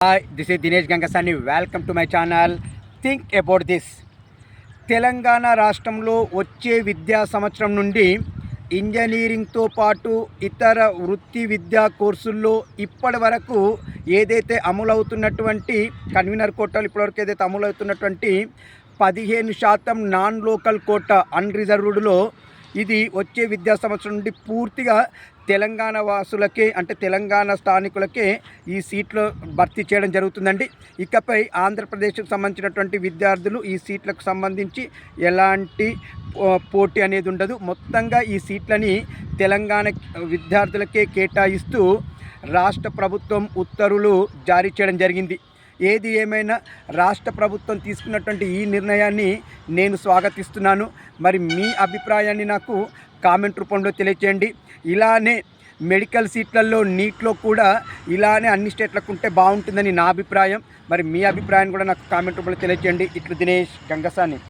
Hi this is Dinesh Gangasani welcome to my channel think about this Telangana రాష్ట్రంలో వచ్చే విద్యా సంవత్సరం నుండి ఇంజనీరింగ్తో పాటు ఇతర వృత్తి విద్యా కోర్సుల్లో ఇప్పటి వరకు ఏదైతే అమలవుతున్నటువంటి కన్వీనర్ కోటాలు ఇప్పటివరకు ఏదైతే అమలవుతున్నటువంటి పదిహేను శాతం నాన్ లోకల్ కోటా అన్రిజర్వ్డ్లో ఇది వచ్చే విద్యా సంవత్సరం నుండి పూర్తిగా తెలంగాణ వాసులకే అంటే తెలంగాణ స్థానికులకే ఈ సీట్లు భర్తీ చేయడం జరుగుతుందండి. ఇకపై ఆంధ్రప్రదేశ్కు సంబంధించినటువంటి విద్యార్థులు ఈ సీట్లకు సంబంధించి ఎలాంటి పో- పోటీ అనేది ఉండదు. మొత్తంగా ఈ సీట్లని తెలంగాణ విద్యార్థులకే కేటాయిస్తూ రాష్ట్ర ప్రభుత్వం ఉత్తర్వులు జారీ చేయడం జరిగింది. ఏది ఏమైనా రాష్ట్ర ప్రభుత్వం తీసుకున్నటువంటి ఈ నిర్ణయాన్ని నేను స్వాగతిస్తున్నాను. మరి మీ అభిప్రాయాన్ని నాకు కామెంట్ రూపంలో తెలియచేయండి. ఇలానే మెడికల్ సీట్లలో నీట్లో కూడా ఇలానే అన్ని స్టేట్లకు ఉంటే బాగుంటుందని నా అభిప్రాయం. మరి మీ అభిప్రాయాన్ని కూడా నాకు కామెంట్ రూపంలో తెలియచేయండి. ఇట్లు దినేష్ గంగసాని.